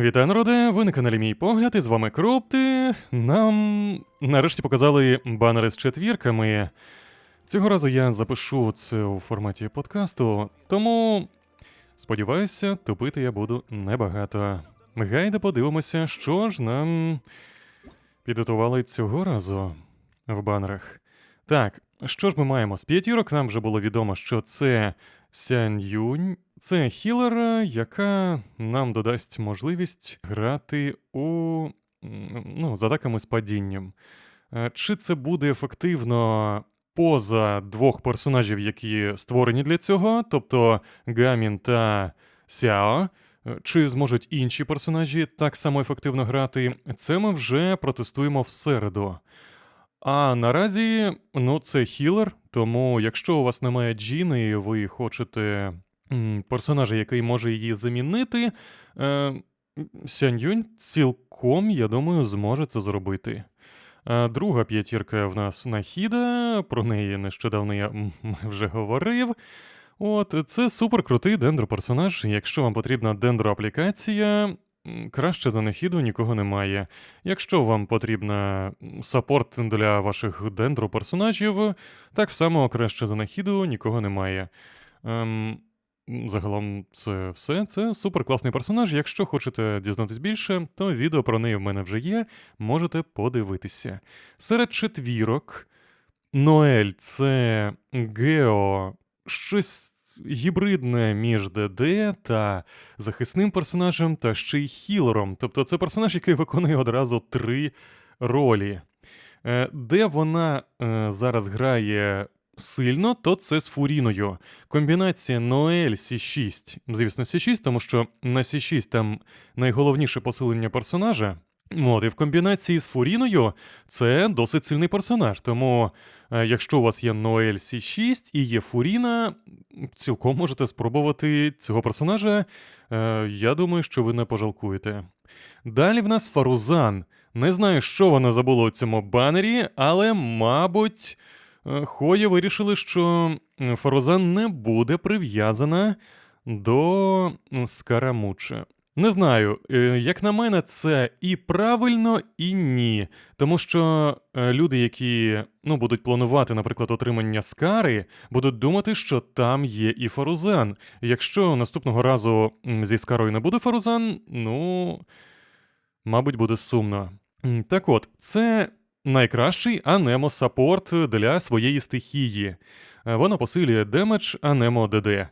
Вітаю, народе! Ви на каналі Мій Погляд, і з вами Крупти. Нам нарешті показали банери з четвірками. Цього разу я запишу це у форматі подкасту, тому сподіваюся, тупити я буду небагато. Гайда подивимося, що ж нам підготували цього разу в банерах. Так, що ж ми маємо? З п'ятірок нам вже було відомо, що це Сянь Юнь. Це хілер, яка нам додасть можливість грати у ну, з атаками з падінням. Е, Чи це буде ефективно поза двох персонажів, які створені для цього, тобто Гамін та Сяо? Е, Чи зможуть інші персонажі так само ефективно грати? Це ми вже протестуємо в середу. А наразі, ну, це хілер, тому якщо у вас немає Джіни і ви хочете м, персонажа, який може її замінити, е, Сянь цілком, я думаю, зможе це зробити. Е, Друга п'ятірка в нас Нахіда, про неї нещодавно я вже говорив. От, це суперкрутий дендроперсонаж. Якщо вам потрібна дендроаплікація, краще за Нахіду нікого немає. Якщо вам потрібна м, саппорт для ваших дендроперсонажів, так само краще за Нахіду нікого немає. Ем, загалом це все. Це суперкласний персонаж. Якщо хочете дізнатись більше, то відео про неї в мене вже є. Можете подивитися. Серед четвірок Ноель це Гео, щось гібридне між ДД та захисним персонажем, та ще й хілером. Тобто це персонаж, який виконує одразу три ролі. Е, Де вона е, зараз грає сильно, то це з Фуріною. Комбінація Ноель Сі6. Звісно, Сі6, тому що на Сі6 там найголовніше посилення персонажа. От, і в комбінації з Фуріною це досить сильний персонаж. Тому, е, якщо у вас є Ноель Сі6 і є Фуріна, цілком можете спробувати цього персонажа. Е, я думаю, що ви не пожалкуєте. Далі в нас Фарузан. Не знаю, що вона забула у цьому банері, але, мабуть, Хої вирішили, що м, не буде прив'язана до Скарамуче. Не знаю, е, як на мене, це і правильно, і ні. Тому що е, люди, які ну, будуть планувати, наприклад, отримання скари, будуть думати, що там є і Фарузан. Якщо наступного разу зі скарою не буде Фарузан, ну, мабуть, буде сумно. Так от, це найкращий анемо саппорт для своєї стихії. Воно Вона посилює демедж анемо ДД.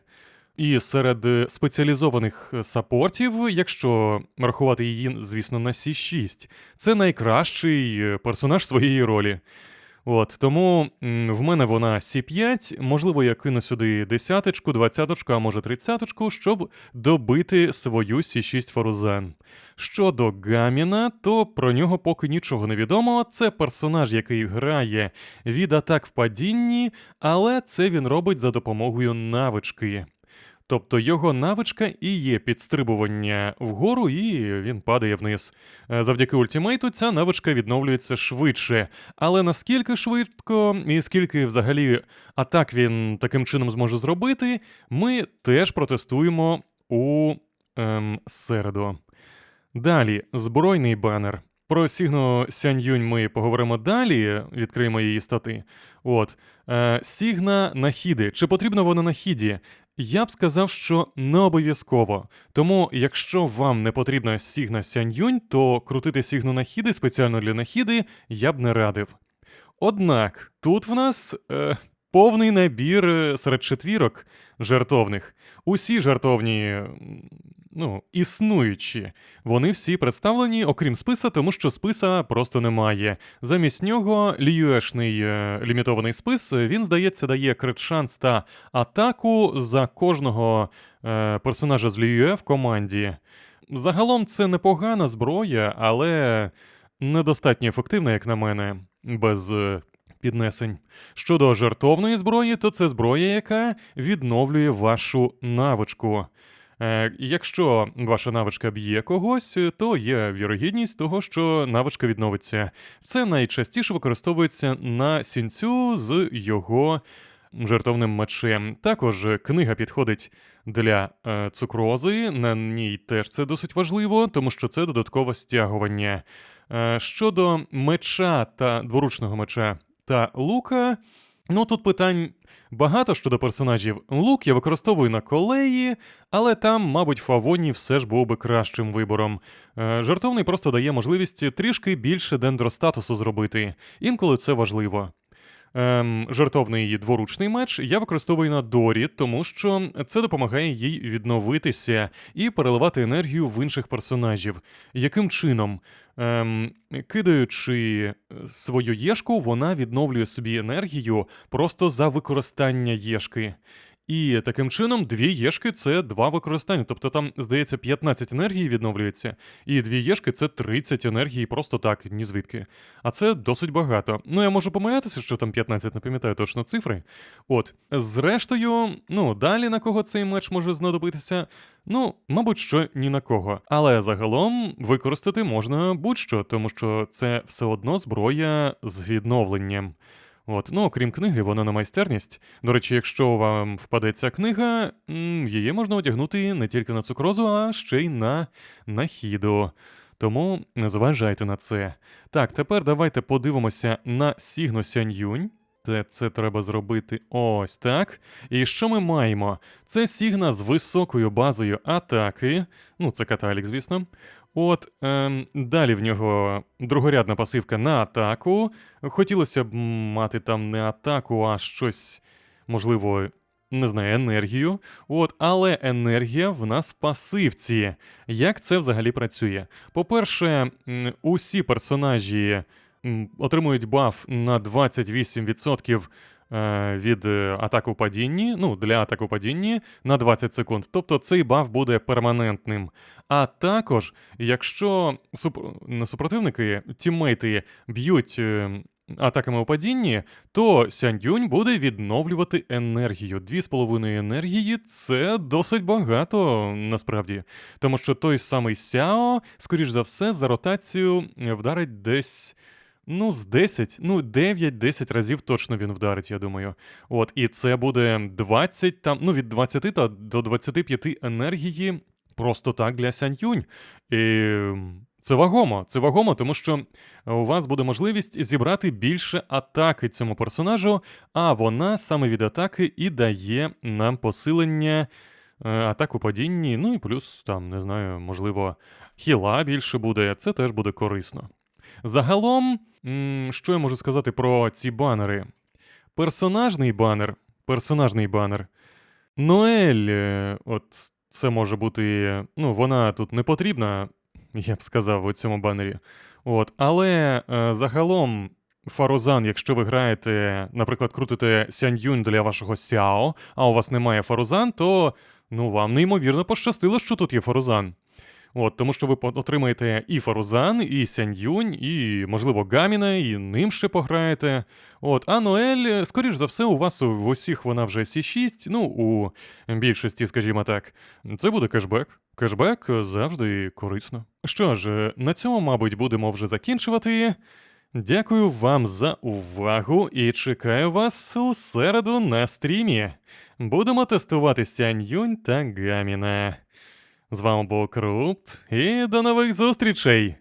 І серед е, спеціалізованих сапортів, якщо рахувати її, звісно, на Сі6, це найкращий е, персонаж своєї ролі. От, тому в мене вона Сі5, можливо, я кину сюди десяточку, двадцяточку, а може тридцяточку, щоб добити свою Сі6 Фарузан. Щодо Гаміна, то про нього поки нічого не відомо. Це персонаж, який грає від атак в падінні, але це він робить за допомогою навички. Тобто його навичка і є підстрибування вгору, і він падає вниз. Е, Завдяки ультимейту ця навичка відновлюється швидше. Але наскільки швидко і скільки взагалі атак він таким чином зможе зробити, ми теж протестуємо у ем, середу. Далі, збройний банер. Про Сігну Сянь Юнь ми поговоримо далі, відкриємо її стати. От. Е, Сігна Нахіди. Чи потрібна вона Нахіді? Я б сказав, що не обов'язково. Тому, якщо вам не потрібна Сігна Сянь Юнь, то крутити Сігну Нахіди спеціально для Нахіди я б не радив. Однак, тут в нас е, повний набір е, серед четвірок жартовних. Усі жартовні, ну, існуючі. Вони всі представлені, окрім списа, тому що списа просто немає. Замість нього ліюешний е, лімітований спис, е, він, здається, дає крит шанс та атаку за кожного е, персонажа з Ліюе в команді. Загалом це непогана зброя, але недостатньо ефективна, як на мене, без е, піднесень. Щодо жартовної зброї, то це зброя, яка відновлює вашу навичку. Е, якщо ваша навичка б'є когось, то є вірогідність того, що навичка відновиться. Це найчастіше використовується на сінцю з його жертовним мечем. Також книга підходить для е, цукрози. На ній теж це досить важливо, тому що це додаткове стягування. Е, щодо меча та дворучного меча та лука, ну тут питань багато щодо персонажів. Лук я використовую на колеї, але там, мабуть, Фавоні все ж був би кращим вибором. Е, жартовний просто дає можливість трішки більше дендростатусу зробити. Інколи це важливо. Ем, жартовний дворучний меч я використовую на Дорі, тому що це допомагає їй відновитися і переливати енергію в інших персонажів. Яким чином? Ем, кидаючи свою єшку, вона відновлює собі енергію просто за використання єшки. І таким чином дві єшки це два використання. Тобто там, здається, 15 енергії відновлюється, і дві єшки це 30 енергії просто так, ні звідки. А це досить багато. Ну, я можу помилятися, що там 15, не пам'ятаю точно цифри. От, зрештою, ну, далі на кого цей меч може знадобитися. Ну, мабуть, що ні на кого. Але загалом використати можна будь-що, тому що це все одно зброя з відновленням. От, ну, окрім книги, вона на майстерність. До речі, якщо вам впаде ця книга, її можна одягнути не тільки на цукрозу, а ще й на нахіду. Тому зважайте на це. Так, тепер давайте подивимося на Сігно Сяньюнь. Це, це треба зробити ось так. І що ми маємо? Це Сігна з високою базою атаки. Ну, це каталік, звісно. От ем, далі в нього другорядна пасивка на атаку. Хотілося б мати там не атаку, а щось, можливо, не знаю, енергію. От, але енергія в нас в пасивці. Як це взагалі працює? По-перше, усі персонажі отримують баф на 28% е, від е, атаку падінні, ну, для атаку падінні на 20 секунд. Тобто цей баф буде перманентним. А також, якщо суп... супротивники, тіммейти б'ють. е, Атаками у падінні, то Сяньюнь буде відновлювати енергію. Дві з половиною енергії це досить багато насправді. Тому що той самий Сяо, скоріш за все, за ротацію вдарить десь. Ну, з 10, ну 9-10 разів точно він вдарить, я думаю. От, і це буде 20 там, ну від 20 та до 25 енергії просто так для Сяньюнь. І це вагомо, це вагомо, тому що у вас буде можливість зібрати більше атаки цьому персонажу, а вона саме від атаки і дає нам посилення е, атаку падінні, ну і плюс там, не знаю, можливо, хіла більше буде, це теж буде корисно. Загалом, що я можу сказати про ці банери? Персонажний банер, персонажний банер. Ноель, е, от це може бути. Ну, вона тут не потрібна, я б сказав, у цьому банері. От, але е, загалом. Фарузан, якщо ви граєте, наприклад, крутите Сянь-Юнь для вашого Сяо, а у вас немає Фарузан, то ну вам неймовірно пощастило, що тут є Фарузан. От, тому що ви отримаєте і Фарузан, і Сянь-Юнь, і, можливо, Гаміна, і ним ще пограєте. От, а Ноель, скоріш за все, у вас в усіх вона вже Сі6, ну, у більшості, скажімо так. Це буде кешбек. Кешбек завжди корисно. Що ж, на цьому, мабуть, будемо вже закінчувати. Дякую вам за увагу і чекаю вас у середу на стрімі. Будемо тестувати Сянь-Юнь та Гаміна. З вами був Крупт, і до нових зустрічей!